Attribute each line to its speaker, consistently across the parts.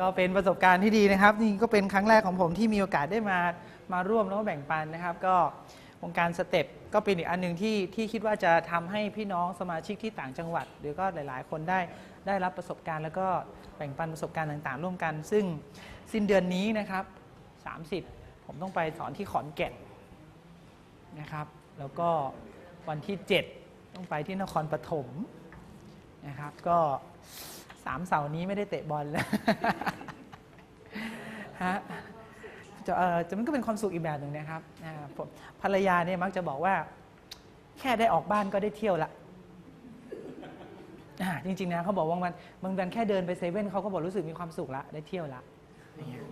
Speaker 1: ก็เป็นประสบการณ์ที่ดีนะครับนี่ก็เป็นครั้งแรกของผมที่มีโอกาสได้มามาร่วมแล้วก็แบ่งปันนะครับ ก็วงการสเต็ปก็เป็นอีกอันหนึ่งที่ที่คิดว่าจะทำให้พี่น้องสมาชิกที่ต่างจังหวัด หรือก็หลาย ๆ คนได้ได้รับประสบการณ์ แล้วก็แบ่งปันประสบการณ์ต่าง ๆ ร่วมกัน ซึ่งสิ้นเดือนนี้นะครับ 30 ผมต้องไปสอนที่ขอนแก่นนะครับ แล้วก็วันที่ 7 ต้องไปที่นครปฐมนะครับก็ สามเสาร์นี้ไม่ได้เตะบอลแล้วฮะจะเออจะมันก็เป็นความสุขอีกแบบหนึ่งนะครับผมภรรยาเนี่ยมักจะบอกว่า แค่ได้ออกบ้านก็ได้เที่ยวละอ่าจริงๆนะเขาบอกว่ามันบางวันแค่เดินไปเซเว่นเขาก็บอกรู้สึกมีความสุขละได้เที่ยวละอย่างเงี้ย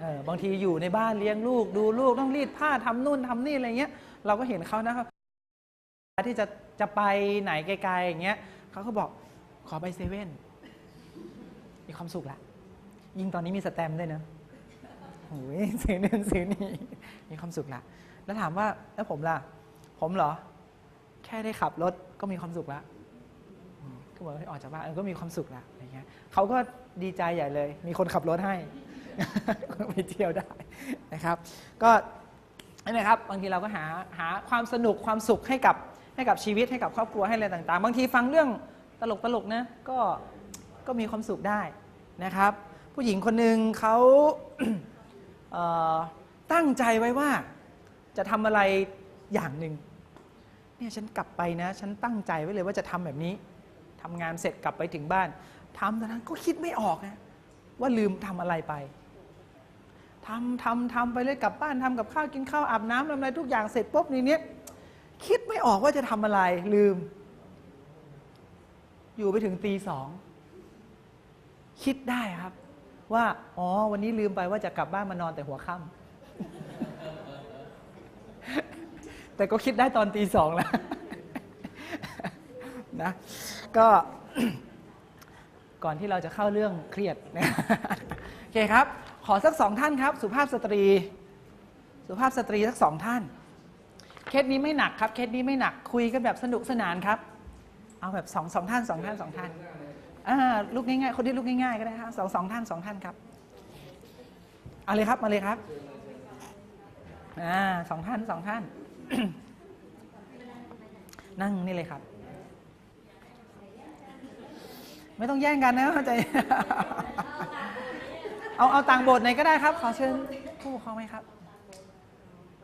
Speaker 1: เออบางทีอยู่ในบ้านเลี้ยงลูก ดูลูกต้องรีดผ้าทำนู่นทำนี่อะไรเงี้ย เราก็เห็นเขานะครับที่จะจะไปไหนไกลๆอย่างเงี้ยเขาก็บอกขอไปเซเว่น มีความสุขละ ยิ่งตอนนี้มีสแตมด้วยเนอะโอ้ยซื้อนู่นซื้อนี่มีความสุขละ แล้วถามว่าแล้วผมล่ะ ผมเหรอ แค่ได้ขับรถก็มีความสุขละก็บอกให้ออกจากบ้านก็มีความสุขละอะไรเงี้ยเขาก็ดีใจใหญ่เลย มีคนขับรถให้ไปเที่ยวได้นะครับ ก็นั่นนะครับบางทีเราก็หาหาความสนุกความสุขให้กับให้กับชีวิตให้กับครอบครัวให้อะไรต่าง ๆ บางทีฟังเรื่องตลกตลกนะก็ก็มีความสุขได้ นะครับ ผู้หญิงคนหนึ่งเขาเตั้งใจไว้ว่าจะทำอะไรอย่างหนึ่งเนี่ยฉันกลับไปนะ ฉันตั้งใจไว้เลยว่าจะทำแบบนี้ทำงานเสร็จกลับไปถึงบ้านทำแต่นั้นก็คิดไม่ออกนะว่าลืมทำอะไรไปทำทำทำไปเลยกลับบ้านทำกับข้าวกินข้าวอาบน้ำทำอะไรทุกอย่างเสร็จปุ๊บนี่เนี้ยคิดไม่ออกว่าจะทำอะไรลืม อยู่ไปถึงตีสอง คิดได้ครับ ว่าอ๋อวันนี้ลืมไปว่าจะกลับบ้านมานอนแต่หัวค่ำแต่ก็คิดได้ตอนตีสองแล้วนะก็ก่อนที่เราจะเข้าเรื่องเครียดนะโอเคครับ ขอสักสองท่านครับ สุภาพสตรี สุภาพสตรีสักสองท่าน เคสนี้ไม่หนักครับ เคสนี้ไม่หนักคุยกันแบบสนุกสนานครับ เอาแบบสองสองท่านสองท่านสองท่าน อ่าลูกง่ายๆ คนที่ลูกง่ายๆก็ได้ครับสองสองท่านสองท่านครับเอาเลยครับมาเลยครับอ่าสองท่านสองท่าน นั่งนี่เลยครับ ไม่ต้องแย่งกันนะเข้าใจเอาเอาต่างบทไหนก็ได้ครับ ขอเชิญผู้ปกครองไหมครับ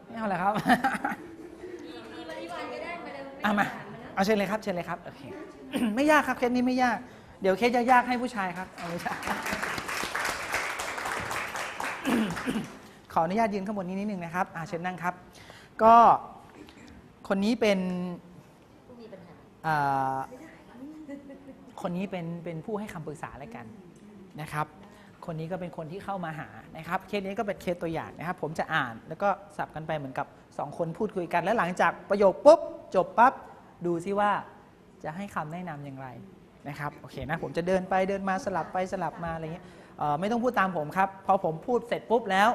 Speaker 1: ไม่เอาเหรอครับเอามาเอาเชิญเลยครับเชิญเลยครับโอเคไม่ยากครับเคสนี้ไม่ยาก เดี๋ยวเคสยากๆให้ผู้ชายครับเอาไม่ใช่ขออนุญาตยืนข้างบนนี้นิดนึงนะครับอาเชิญนั่งครับ ก็คนนี้เป็นอ่าคนนี้เป็นเป็นผู้ให้คำปรึกษาแล้วกันนะครับ คนนี้ก็เป็นคนที่เข้ามาหานะครับ เคสนี้ก็เป็นเคสตัวอย่างนะครับ ผมจะอ่านแล้วก็สับกันไปเหมือนกับสองคนพูดคุยกัน แล้วหลังจากประโยคปุ๊บจบปั๊บดูซิว่าจะให้คำแนะนำอย่างไร นะครับโอเคนะผมจะเดินไปเดินมาสลับไปสลับมาอะไรเงี้ยเอ่อไม่ต้องพูดตามผมครับ พอผมพูดเสร็จปุ๊บแล้ว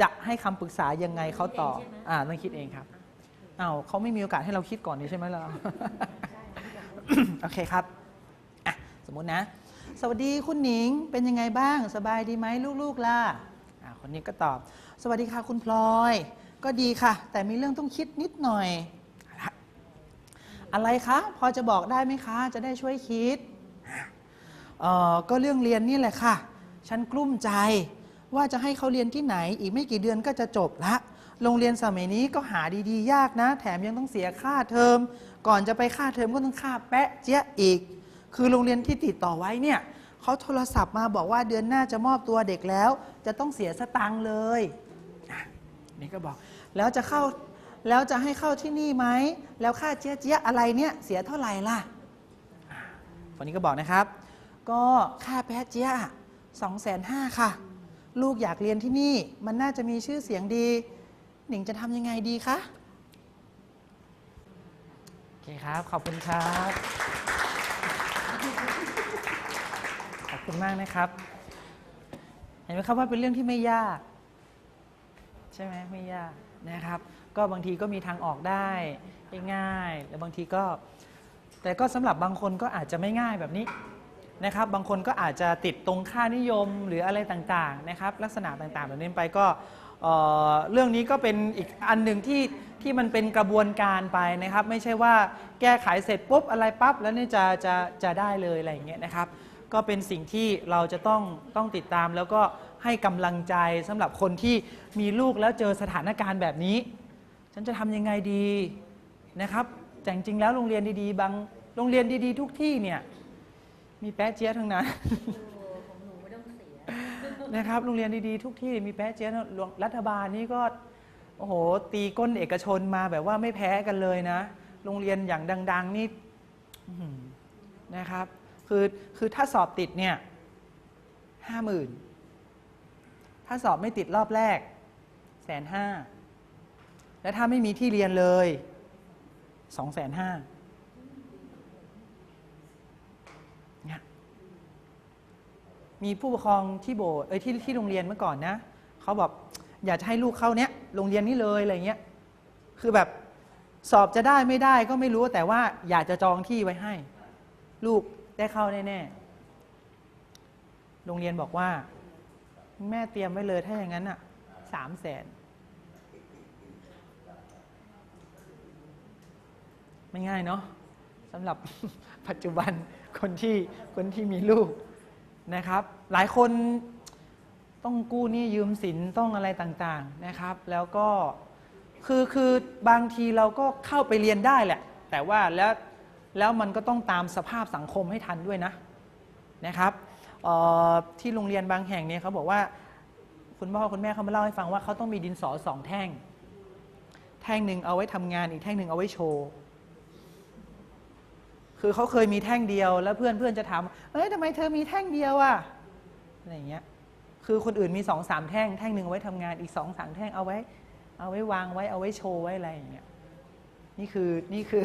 Speaker 1: จะให้คำปรึกษายังไงเขาต่ออ่าต้องคิดเองครับอ้าวเขาไม่มีโอกาสให้เราคิดก่อนนี่ใช่ไหมล่ะโอเคครับอะสมมุตินะ สวัสดีคุณหนิงเป็นยังไงบ้างสบายดีไหมลูกๆล่ะอ่าคนนี้ก็ตอบ สวัสดีค่ะคุณพลอย ก็ดีค่ะ แต่มีเรื่องต้องคิดนิดหน่อยเอาละ อะไรคะ พอจะบอกได้ไหมคะ จะได้ช่วยคิดเออก็เรื่องเรียนนี่แหละค่ะ ฉันกลุ้มใจว่าจะให้เขาเรียนที่ไหน อีกไม่กี่เดือนก็จะจบละ โรงเรียนสมัยนี้ก็หาดีๆ ยากนะ แถมยังต้องเสียค่าเทอม ก่อนจะไปค่าเทอมก็ต้องค่าแปะเจ๊ยะอีก คือโรงเรียนที่ติดต่อไว้เนี่ยเขาโทรศัพท์มาบอกว่าเดือนหน้าจะมอบตัวเด็กแล้ว จะต้องเสียสตังค์เลย นี่ก็บอก แล้วจะเข้า แล้วจะให้เข้าที่นี่ไหม แล้วค่าเจ๊ยะเจ๊ยอะไรเนี่ยเสียเท่าไหร่ล่ะคนนี้ก็บอกนะครับ ก็ค่าแพทเจียสองแสนห้าค่ะ ลูกอยากเรียนที่นี่มันน่าจะมีชื่อเสียงดี หนิงจะทำยังไงดีคะ โอเคครับ ขอบคุณครับ ขอบคุณมากนะครับ เห็นไหมครับว่าเป็นเรื่องที่ไม่ยาก ใช่ไหมไม่ยากนะครับ ก็บางทีก็มีทางออกได้ง่ายๆแล้วบางทีก็ แต่ก็สำหรับบางคนก็อาจจะไม่ง่ายแบบนี้นะครับ บางคนก็อาจจะติดตรงค่านิยมหรืออะไรต่างๆนะครับ ลักษณะต่างๆแบบนี้ไปก็เรื่องนี้ก็เป็นอีกอันหนึ่งที่ที่มันเป็นกระบวนการไปนะครับ ไม่ใช่ว่าแก้ไขเสร็จปุ๊บอะไรปั๊บแล้วนี่จะจะจะได้เลยอะไรอย่างเงี้ยนะครับ ก็เป็นสิ่งที่เราจะต้องต้องติดตามแล้วก็ให้กำลังใจสำหรับคนที่มีลูกแล้วเจอสถานการณ์แบบนี้ ฉันจะทำยังไงดีนะครับแต่จริงๆแล้วโรงเรียนดีๆ บางโรงเรียนดีๆ ทุกที่เนี่ย มีแป๊ะเจี๊ยะทั้งนั้น
Speaker 2: ของหนูไม่ต้องเสีย
Speaker 1: นะครับ โรงเรียนดีๆ ทุกที่มีแป๊ะเจี๊ยะนะรัฐบาลนี่ก็โอ้โหตีก้นเอกชนมาแบบว่าไม่แพ้กันเลยนะ โรงเรียนอย่างดัง ๆ นี่อื้อหือนะครับ คือคือถ้าสอบติดเนี่ยห้าหมื่นถ้าสอบไม่ติดรอบแรกแสนห้า แล้วถ้าไม่มีที่เรียนเลยสองแสนห้าเนี่ยมีผู้ปกครองที่โบเอ้ยที่ที่โรงเรียนเมื่อก่อนนะเขาบอกอยากจะให้ลูกเข้าเนี้ยโรงเรียนนี้เลยอะไรเงี้ยคือแบบสอบจะได้ไม่ได้ก็ไม่รู้แต่ว่าอยากจะจองที่ไว้ให้ ลูกได้เข้าแน่ๆโรงเรียนบอกว่า แม่เตรียมไว้เลยถ้าอย่างนั้นอะสามแสน ไม่ง่ายเนาะสำหรับปัจจุบันคนที่คนที่มีลูกนะครับ หลายคนต้องกู้นี้ยืมสินต้องอะไรต่างๆนะครับ แล้วก็คือคือบางทีเราก็เข้าไปเรียนได้แหละ แต่ว่าแล้วแล้วมันก็ต้องตามสภาพสังคมให้ทันด้วยนะนะครับที่โรงเรียนบางแห่งเนี่ยเขาบอกว่าคุณพ่อคุณแม่เขามาเล่าให้ฟังว่าเขาต้องมีดินสอสองแท่ง แท่งหนึ่งเอาไว้ทำงานอีกแท่งหนึ่งเอาไว้โชว์ คือเขาเคยมีแท่งเดียว แล้วเพื่อนเพื่อนจะถามเอ้ยทำไมเธอมีแท่งเดียวอะอะไรอย่างเงี้ยคือคนอื่นมีสองสามแท่งแท่งหนึ่งเอาไว้ทำงานอีกสองสามแท่งเอาไว้ เอาไว้วางไว้เอาไว้โชว์ไว้อะไรอย่างเงี้ยนี่คือนี่คือ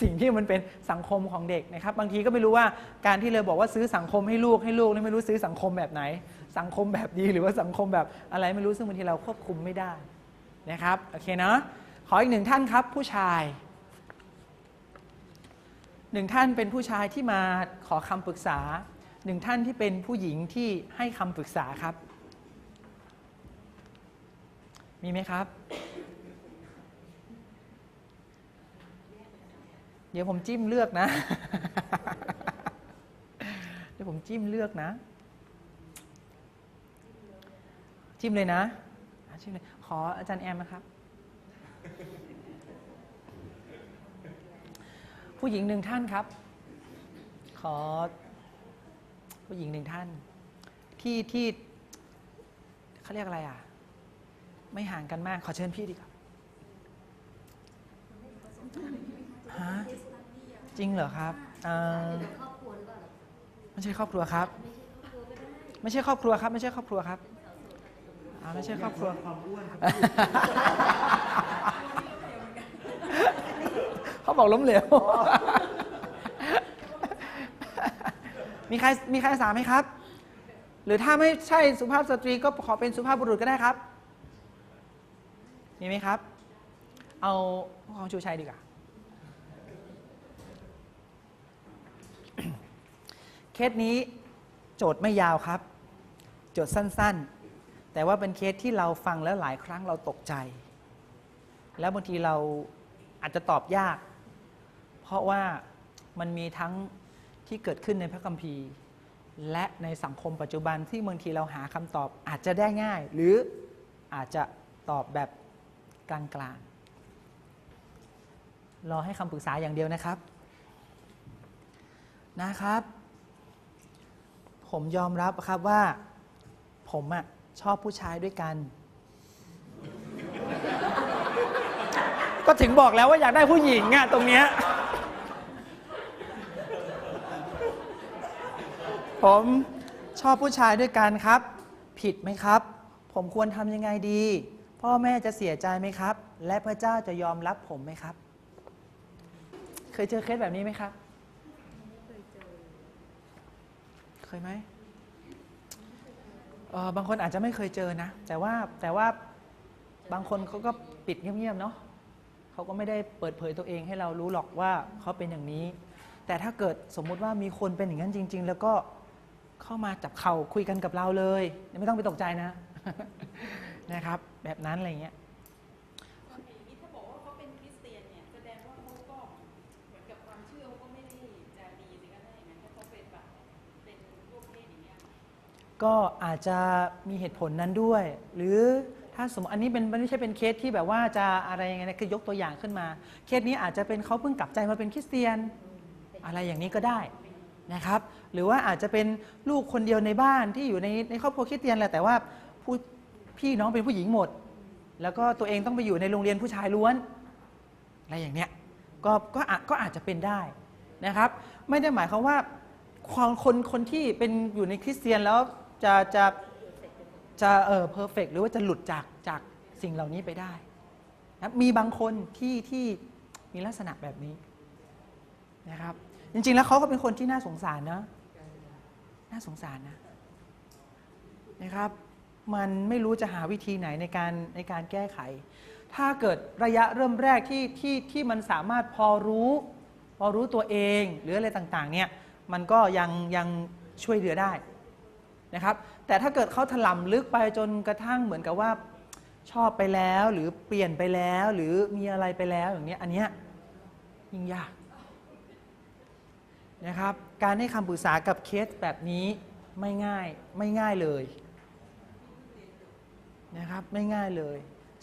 Speaker 1: สิ่งที่มันเป็นสังคมของเด็กนะครับ บางทีก็ไม่รู้ว่าการที่เลยบอกว่าซื้อสังคมให้ลูกให้ลูกนี่ไม่รู้ซื้อสังคมแบบไหน สังคมแบบดีหรือว่าสังคมแบบอะไรไม่รู้ซึ่งบางทีเราควบคุมไม่ได้นะครับโอเคเนาะขออีกหนึ่งท่านครับผู้ชาย หนึ่งท่านเป็นผู้ชายที่มาขอคำปรึกษาหนึ่งท่านที่เป็นผู้หญิงที่ให้คำปรึกษาครับ มีไหมครับ เดี๋ยวผมจิ้มเลือกนะ เดี๋ยวผมจิ้มเลือกนะ จิ้มเลยนะ จิ้มเลย ขออาจารย์แอมนะครับ ผู้หญิงหนึ่งท่านครับ ขอ ผู้หญิงหนึ่งท่าน ที่ที่เขาเรียกอะไรอะ ไม่ห่างกันมาก ขอเชิญพี่ดีกว่าฮะจริงเหรอครับเอ่อ
Speaker 2: ครอบครัวหรือเปล่า
Speaker 1: ไม่ใช่ครอบครัวครับ ไม่ใช่ครอบครัวครับ ไม่ใช่ครอบครัวครับอ่าไม่ใช่ครอบครัวเขาบ บอกล้มเหลว มีใครมีใครสามไหมครับ หรือถ้าไม่ใช่สุภาพสตรีก็ขอเป็นสุภาพบุรุษก็ได้ครับ มีไหมครับ เอาของชูชัยดีกว่าเคสนี้โจทย์ไม่ยาวครับ โจทย์สั้นๆ แต่ว่าเป็นเคสที่เราฟังแล้วหลายครั้งเราตกใจ แล้วบางทีเราอาจจะตอบยาก เพราะว่ามันมีทั้งที่เกิดขึ้นในพระคัมภีร์ และในสังคมปัจจุบันที่บางทีเราหาคำตอบอาจจะได้ง่าย หรืออาจจะตอบแบบกลางๆรอให้คำปรึกษาอย่างเดียวนะครับ นะครับ ผมยอมรับครับว่า ผมอะชอบผู้ชายด้วยกัน ก็ถึงบอกแล้วว่าอยากได้ผู้หญิงอะตรงเนี้ย ผมชอบผู้ชายด้วยกันครับ ผิดไหมครับ ผมควรทำยังไงดี พ่อแม่จะเสียใจไหมครับ และพระเจ้าจะยอมรับผมไหมครับ เคยเจอเคสแบบนี้ไหมครับ เคยไหมเออบางคนอาจจะไม่เคยเจอนะ แต่ว่าแต่ว่าบางคนเขาก็ปิดเงียบๆเนาะเขาก็ไม่ได้เปิดเผยตัวเองให้เรารู้หรอกว่าเขาเป็นอย่างนี้ แต่ถ้าเกิดสมมุติว่ามีคนเป็นอย่างนั้นจริง ๆ แล้วก็ เข้ามาจับเข่าคุยกันกับเราเลย ไม่ต้องไปตกใจนะนะครับ แบบนั้นอะไรเงี้ย
Speaker 3: อย่างนี้ถ้าบอกว่าเขาเป็นคริสเตียนเนี่ยแสดงว่าเขาก็เหมือนกับความเชื่อเขาก็ไม่ได้จะดีสิคะถ้าอย่างนั้นถ้าเขาเป็นแบบเป็นร่วมเพศอย่างเงี้ย
Speaker 1: ก็อาจจะมีเหตุผลนั้นด้วย หรือถ้าสมมติอันนี้เป็นไม่ใช่เป็นเคสที่แบบว่าจะอะไรยังไงนะคือยกตัวอย่างขึ้นมา เคสนี้อาจจะเป็นเขาเพิ่งกลับใจมาเป็นคริสเตียน อะไรอย่างนี้ก็ได้ นะครับหรือว่าอาจจะเป็นลูกคนเดียวในบ้านที่อยู่ในในครอบครัวคริสเตียนแหละแต่ว่าผู้พี่น้องเป็นผู้หญิงหมด แล้วก็ตัวเองต้องไปอยู่ในโรงเรียนผู้ชายล้วนอะไรอย่างเนี้ยก็ก็อาจก็อาจจะเป็นได้นะครับ ไม่ได้หมายความว่าความคนคนที่เป็นอยู่ในคริสเตียนแล้วจะจะจะเออเพอร์เฟกหรือว่าจะหลุดจากจากสิ่งเหล่านี้ไปได้นะมีบางคนที่ที่มีลักษณะแบบนี้นะครับ จริง ๆ แล้วเขาก็เป็นคนที่น่าสงสารนะ น่าสงสารนะนะครับ มันไม่รู้จะหาวิธีไหนในการในการแก้ไข ถ้าเกิดระยะเริ่มแรกที่ที่ที่มันสามารถพอรู้ พอรู้ตัวเองหรืออะไรต่างๆ เนี่ยมันก็ยังยังช่วยเหลือได้นะครับ แต่ถ้าเกิดเขาถล่มลึกไปจนกระทั่งเหมือนกับว่าชอบไปแล้วหรือเปลี่ยนไปแล้วหรือมีอะไรไปแล้วอย่างเนี้ยอันเนี้ยยิ่งยาก นะครับ การให้คำปรึกษากับเคสแบบนี้ไม่ง่ายไม่ง่ายเลยนะครับไม่ง่ายเลย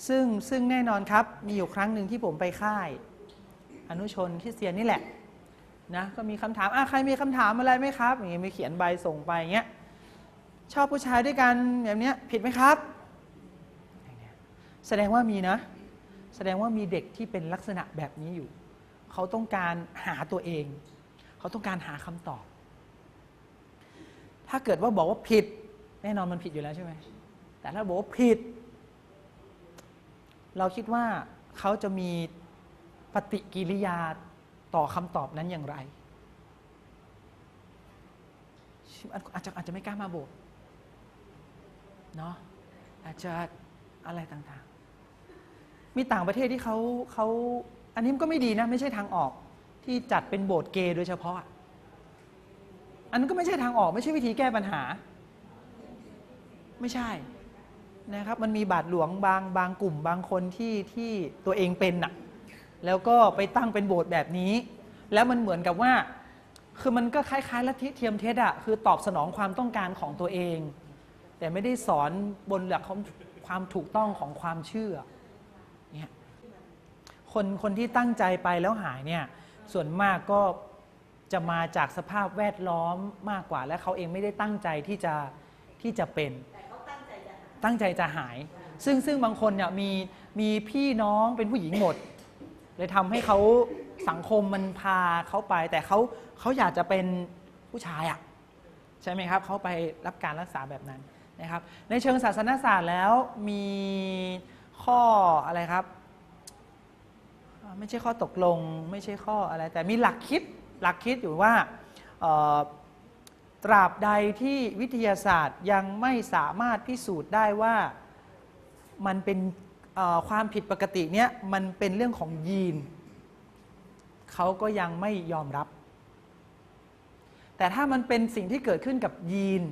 Speaker 1: ซึ่งซึ่งแน่นอนครับมีอยู่ครั้งหนึ่งที่ผมไปค่าย อนุชนคริสเตียนนี่แหละนะก็มีคำถามอะใครมีคำถามอะไรไหมครับอย่างงี้มีเขียนใบส่งไปอย่างเงี้ยชอบผู้ชายด้วยกันแบบเนี้ยผิดไหมครับ แสดงว่ามีนะ แสดงว่ามีเด็กที่เป็นลักษณะแบบนี้อยู่ เขาต้องการหาตัวเอง เขาต้องการหาคำตอบ ถ้าเกิดว่าบอกว่าผิด แน่นอนมันผิดอยู่แล้วใช่ไหมแต่ถ้าบอกว่าผิด เราคิดว่าเขาจะมีปฏิกิริยาต่อคำตอบนั้นอย่างไร อาจจะอาจจะไม่กล้ามาโบสถ์เนาะอาจจะอะไรต่างๆ มีต่างประเทศที่เขาเขาอันนี้ก็ไม่ดีนะ ไม่ใช่ทางออก ที่จัดเป็นโบสถ์เกย์โดยเฉพาะ อันนั้นก็ไม่ใช่ทางออกไม่ใช่วิธีแก้ปัญหา ไม่ใช่นะครับมันมีบาทหลวงบางบางกลุ่มบางคนที่ที่ตัวเองเป็นน่ะแล้วก็ไปตั้งเป็นโบสถ์แบบนี้ แล้วมันเหมือนกับว่า คือมันก็คล้ายๆลัทธิเทียมเท็จอะคือตอบสนองความต้องการของตัวเอง แต่ไม่ได้สอนบนหลักความถูกต้องของความเชื่อเนี่ยคนคนที่ตั้งใจไปแล้วหายเนี่ย ส่วนมากก็จะมาจากสภาพแวดล้อมมากกว่า และเขาเองไม่ได้ตั้งใจที่จะที่จะเป็นตั้งใจจะหาย ซึ่งซึ่งบางคนเนี่ยมีมีพี่น้องเป็นผู้หญิงหมด เลยทำให้เขาสังคมมันพาเขาไป แต่เขาเขาอยากจะเป็นผู้ชายอะ่ะใช่ไหมครับเขาไปรับการรักษาแบบนั้นนะครับ ในเชิงศาสนศาสตร์แล้วมีข้ออะไรครับอ่า ไม่ใช่ข้อตกลงไม่ใช่ข้ออะไร แต่มีหลักคิดหลักคิดอยู่ว่าตราบใดที่วิทยาศาสตร์ยังไม่สามารถพิสูจน์ได้ว่ามันเป็นความผิดปกติเนี้ยมันเป็นเรื่องของยีนเขาก็ยังไม่ยอมรับ แต่ถ้ามันเป็นสิ่งที่เกิดขึ้นกับยีน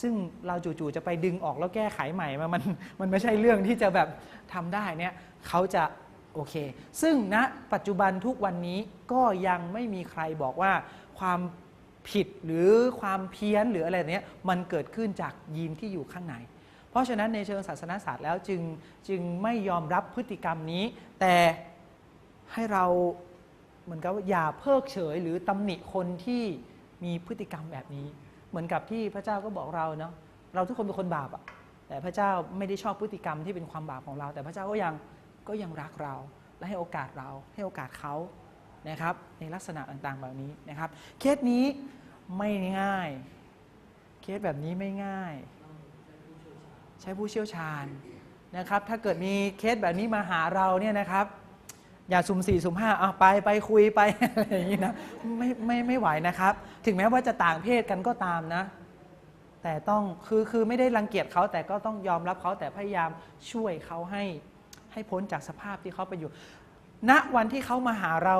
Speaker 1: ซึ่งเราจู่ๆจะไปดึงออกแล้วแก้ไขใหม่มามันมันไม่ใช่เรื่องที่จะแบบทำได้เนี่ยเขาจะ โอเค ซึ่งณปัจจุบันทุกวันนี้ก็ยังไม่มีใครบอกว่าความผิดหรือความเพี้ยนหรืออะไรเนี้ยมันเกิดขึ้นจากยีนที่อยู่ข้างใน เพราะฉะนั้นในเชิงศาสนาศาสตร์แล้วจึงจึงไม่ยอมรับพฤติกรรมนี้ แต่ให้เราเหมือนกับว่าอย่าเพิกเฉยหรือตำหนิคนที่มีพฤติกรรมแบบนี้ เหมือนกับที่พระเจ้าก็บอกเราเนาะเราทุกคนเป็นคนบาปอะแต่พระเจ้าไม่ได้ชอบพฤติกรรมที่เป็นความบาปของเรา แต่พระเจ้าก็ยัง ก็ยังรักเราและให้โอกาสเราให้โอกาสเขานะครับในลักษณะต่างๆแบบนี้นะครับ เคสนี้ไม่ง่าย เคสแบบนี้ไม่ง่าย ใช้ผู้เชี่ยวชาญนะครับ ถ้าเกิดมีเคสแบบนี้มาหาเราเนี่ยนะครับ อย่าสุ่มสี่สุ่มห้าอะไปไปคุยไปอะไรอย่างนี้นะไม่ไม่ไม่ไหวนะครับ ถึงแม้ว่าจะต่างเพศกันก็ตามนะ แต่ต้องคือคือไม่ได้รังเกียจเขาแต่ก็ต้องยอมรับเขาแต่พยายามช่วยเขาให้ ให้พ้นจากสภาพที่เขาไปอยู่ ณ วันที่เขามาหาเรา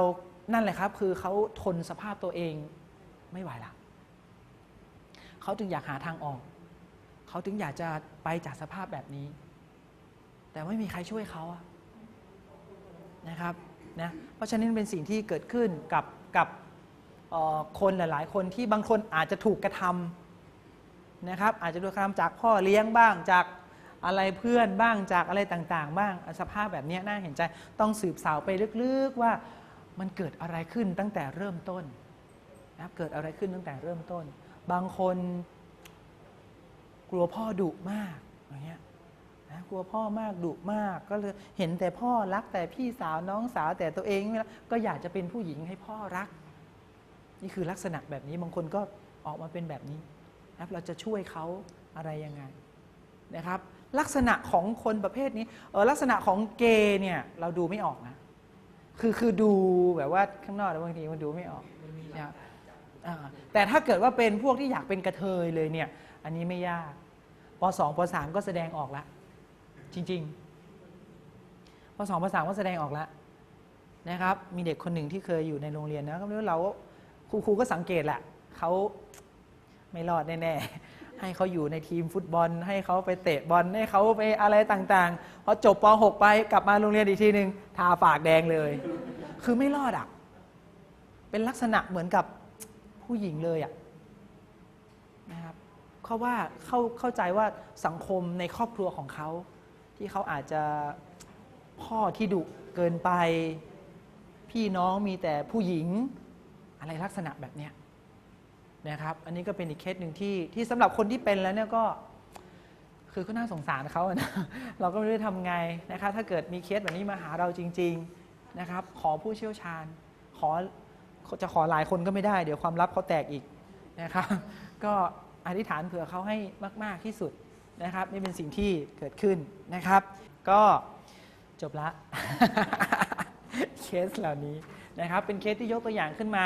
Speaker 1: นั่นแหละครับ คือเขาทนสภาพตัวเองไม่ไหวละเขาจึงอยากหาทางออก เขาถึงอยากจะไปจากสภาพแบบนี้ แต่ไม่มีใครช่วยเขาอะนะครับนะเพราะฉะนั้นเป็นสิ่งที่เกิดขึ้นกับกับคนหลาย ๆ คนที่บางคนอาจจะถูกกระทำนะครับ อาจจะถูกกระทำจากพ่อเลี้ยงบ้างจาก อะไรเพื่อนบ้างจากอะไรต่างๆ บ้างสภาพแบบนี้น่าเห็นใจต้องสืบสาวไปลึกๆว่ามันเกิดอะไรขึ้นตั้งแต่เริ่มต้นนะเกิดอะไรขึ้นตั้งแต่เริ่มต้น บางคนกลัวพ่อดุมากอย่างเงี้ยนะกลัวพ่อมากดุมาก ก็เลยเห็นแต่พ่อรักแต่พี่สาวน้องสาวแต่ตัวเองไม่รักก็อยากจะเป็นผู้หญิงให้พ่อรัก นี่คือลักษณะแบบนี้บางคนก็ออกมาเป็นแบบนี้นะเราจะช่วยเขาอะไรยังไงนะครับ ลักษณะของคนประเภทนี้เออลักษณะของเกย์เนี่ยเราดูไม่ออกนะ คือคือดูแบบว่าข้างนอกแล้วบางทีมันดูไม่ออกนะแต่ถ้าเกิดว่าเป็นพวกที่อยากเป็นกระเทยเลยเนี่ย อันนี้ไม่ยากป .2 ป .3 ก็แสดงออกแล้วจริงๆพอสองภาษามก็แสดงออกแล้วนะครับ มีเด็กคนหนึ่งที่เคยอยู่ในโรงเรียนนะก็ไม่รู้เราครูครูก็สังเกตแหละเขาไม่รอดแน่ๆ ให้เขาอยู่ในทีมฟุตบอล ให้เขาไปเตะบอลให้เขาไปอะไรต่างๆพอจบป .6 ไปกลับมาโรงเรียนอีกทีหนึ่งทาปากแดงเลย คือไม่รอดอะเป็นลักษณะเหมือนกับผู้หญิงเลยอะนะครับเพราะว่าเข้าเข้าใจว่าสังคมในครอบครัวของเขา ที่เขาอาจจะพ่อที่ดุเกินไป พี่น้องมีแต่ผู้หญิงอะไรลักษณะแบบเนี้ย นะครับ อันนี้ก็เป็นอีกเคสหนึ่งที่ที่สำหรับคนที่เป็นแล้วเนี่ยก็ คือก็น่าสงสารเขาอะนะเราก็ไม่รู้จะทำไงนะครับ ถ้าเกิดมีเคสแบบนี้มาหาเราจริง ๆนะครับ ขอผู้เชี่ยวชาญ ขอจะขอหลายคนก็ไม่ได้ เดี๋ยวความลับเขาแตกอีกนะครับ ก็อธิษฐานเผื่อเขาให้มาก ๆที่สุดนะครับ นี่เป็นสิ่งที่เกิดขึ้นนะครับ ก็จบละเคสเหล่านี้นะครับ เป็นเคสที่ยกตัวอย่างขึ้นมา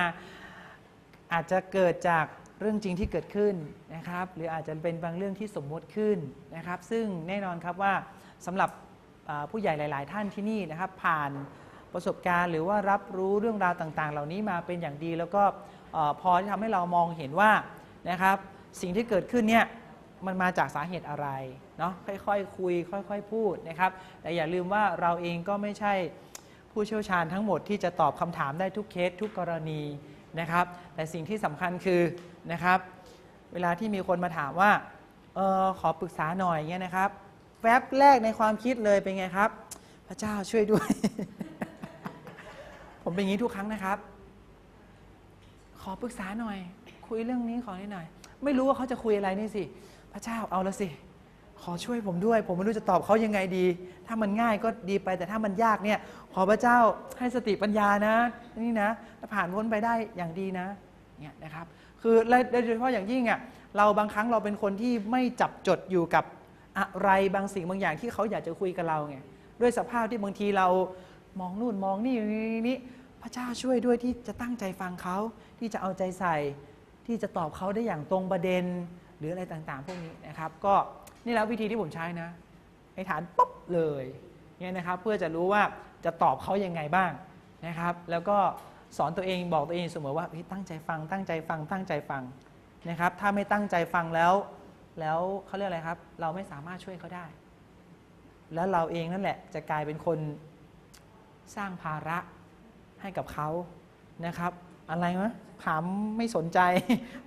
Speaker 1: อาจจะเกิดจากเรื่องจริงที่เกิดขึ้นนะครับ หรืออาจจะเป็นบางเรื่องที่สมมติขึ้นนะครับ ซึ่งแน่นอนครับว่าสำหรับผู้ใหญ่หลาย ๆ ท่านที่นี่นะครับ ผ่านประสบการณ์ หรือว่ารับรู้เรื่องราวต่าง ๆ เหล่านี้มาเป็นอย่างดี แล้วก็พอที่ทำให้เรามองเห็นว่านะครับ สิ่งที่เกิดขึ้นเนี่ยมันมาจากสาเหตุอะไรเนาะค่อยๆคุย ค่อย ๆ พูดนะครับ แต่อย่าลืมว่าเราเองก็ไม่ใช่ผู้เชี่ยวชาญทั้งหมดที่จะตอบคำถามได้ทุกเคสทุกกรณี นะครับ แต่สิ่งที่สำคัญคือนะครับ เวลาที่มีคนมาถามว่าเออขอปรึกษาหน่อยเงี้ยนะครับ แวบแรกในความคิดเลยเป็นไงครับ พระเจ้าช่วยด้วย ผมเป็นอย่างนี้ทุกครั้งนะครับ ขอปรึกษาหน่อย คุยเรื่องนี้ขอนิดหน่อย ไม่รู้ว่าเขาจะคุยอะไรนี่สิ พระเจ้าเอาละสิ ขอช่วยผมด้วย ผมไม่รู้จะตอบเขายังไงดี ถ้ามันง่ายก็ดีไป แต่ถ้ามันยากเนี่ย ขอพระเจ้าให้สติปัญญานะ นี่นะผ่านพ้นไปได้อย่างดีนะเนี่ยนะครับ คือและโดยเฉพาะอย่างยิ่งอะเราบางครั้งเราเป็นคนที่ไม่จับจดอยู่กับอะไรบางสิ่งบางอย่างที่เขาอยากจะคุยกับเราไงด้วยสภาพที่บางทีเรามองนู่นมองนี่นี่นี่พระเจ้าช่วยด้วยที่จะตั้งใจฟังเขาที่จะเอาใจใส่ ที่จะตอบเขาได้อย่างตรงประเด็น หรืออะไรต่างๆ พวกนี้นะครับ ก็ นี่แล้ววิธีที่ผมใช้นะให้ฐานปุ๊บเลยเนี่ยนะครับเพื่อจะรู้ว่าจะตอบเขายังไงบ้างนะครับ แล้วก็สอนตัวเองบอกตัวเองเสมอว่าตั้งใจฟังตั้งใจฟังตั้งใจฟังนะครับ ถ้าไม่ตั้งใจฟังแล้ว แล้วเขาเรียกอะไรครับ เราไม่สามารถช่วยเขาได้ แล้วเราเองนั่นแหละจะกลายเป็นคนสร้างภาระให้กับเขานะครับ อะไรมะถามไม่สนใจ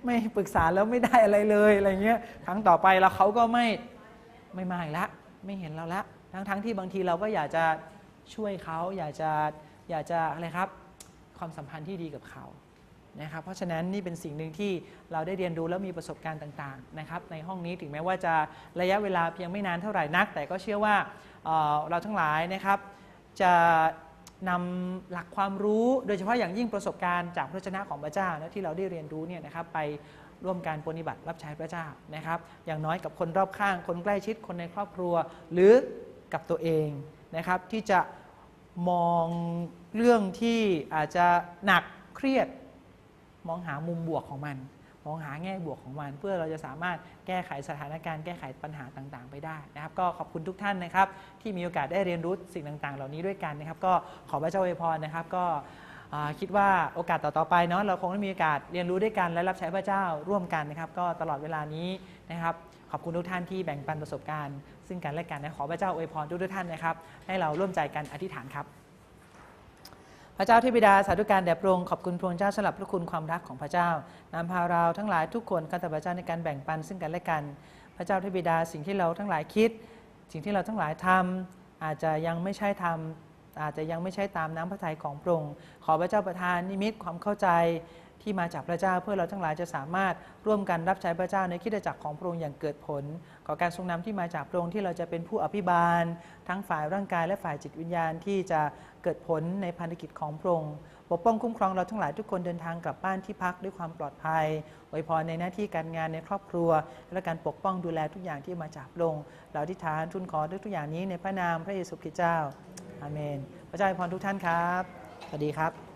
Speaker 1: ไม่ปรึกษาแล้วไม่ได้อะไรเลยอะไรเงี้ยครั้งต่อไปแล้วเขาก็ไม่ ไม่มาอีกละไม่เห็นเราละทั้งทั้งที่บางทีเราก็อยากจะช่วยเขาอยากจะอยากจะอะไรครับ ความสัมพันธ์ที่ดีกับเขานะครับเพราะฉะนั้นนี่เป็นสิ่งหนึ่งที่เราได้เรียนรู้แล้วมีประสบการณ์ต่างๆนะครับในห้องนี้ถึงแม้ว่าจะระยะเวลาเพียงไม่นานเท่าไหร่นัก แต่ก็เชื่อว่าเเราทั้งหลายนะครับ จะนำหลักความรู้โดยเฉพาะอย่างยิ่งประสบการณ์จากพระชนะของพระเจ้านะที่เราได้เรียนรู้เนี่ยนะครับไป ร่วมการปฏิบัติรับใช้พระเจ้านะครับ อย่างน้อยกับคนรอบข้าง คนใกล้ชิดคนในครอบครัว หรือกับตัวเองนะครับ ที่จะมองเรื่องที่อาจจะหนักเครียด มองหามุมบวกของมัน มองหาแง่บวกของมัน เพื่อเราจะสามารถแก้ไขสถานการณ์แก้ไขปัญหาต่างๆ ไปได้นะครับ ก็ขอบคุณทุกท่านนะครับ ที่มีโอกาสได้เรียนรู้สิ่งต่างๆ เหล่านี้ด้วยกันนะครับ ก็ขอพระเจ้าอวยพรนะครับก็ คิดว่าโอกาสต่อๆไปเนาะเราคงได้มีโอกาสเรียนรู้ด้วยกันและรับใช้พระเจ้าร่วมกันนะครับ ก็ตลอดเวลานี้นะครับ ขอบคุณทุกท่านที่แบ่งปันประสบการณ์ ซึ่งกันและกันนะขอพระเจ้าอวยพรทุกๆท่านนะครับ ให้เราร่วมใจกันอธิษฐานครับ พระเจ้าที่บิดาสาธุการแด่พระองค์ขอบคุณพระองค์เจ้าสำหรับพระคุณความรักของพระเจ้านำพาเราทั้งหลายทุกคนข้าแต่พระเจ้าในการแบ่งปันซึ่งกันและกัน พระเจ้าที่บิดาสิ่งที่เราทั้งหลายคิด สิ่งที่เราทั้งหลายทำอาจจะยังไม่ใช่ทำ อาจจะยังไม่ใช่ตามน้ำพระทัยของพระองค์ขอพระเจ้าประทานนิมิตความเข้าใจที่มาจากพระเจ้าเพื่อเราทั้งหลายจะสามารถร่วมกันรับใช้พระเจ้าในคิดจักรของพระองค์อย่างเกิดผล ขอการทรงนำที่มาจากพระองค์ที่เราจะเป็นผู้อภิบาล ทั้งฝ่ายร่างกายและฝ่ายจิตวิญญาณที่จะเกิดผลในภารกิจของพระองค์ปกป้องคุ้มครองเราทั้งหลายทุกคนเดินทางกลับบ้านที่พักด้วยความปลอดภัยอวยพรในหน้าที่การงานในครอบครัว และการปกป้องดูแลทุกอย่างที่มาจากพระองค์เราอธิษฐานทูลขอด้วยทุกอย่างนี้ในพระนามพระเยซูคริสต์เจ้า อาเมน พระเจ้าอวยพรทุกท่านครับ สวัสดีครับ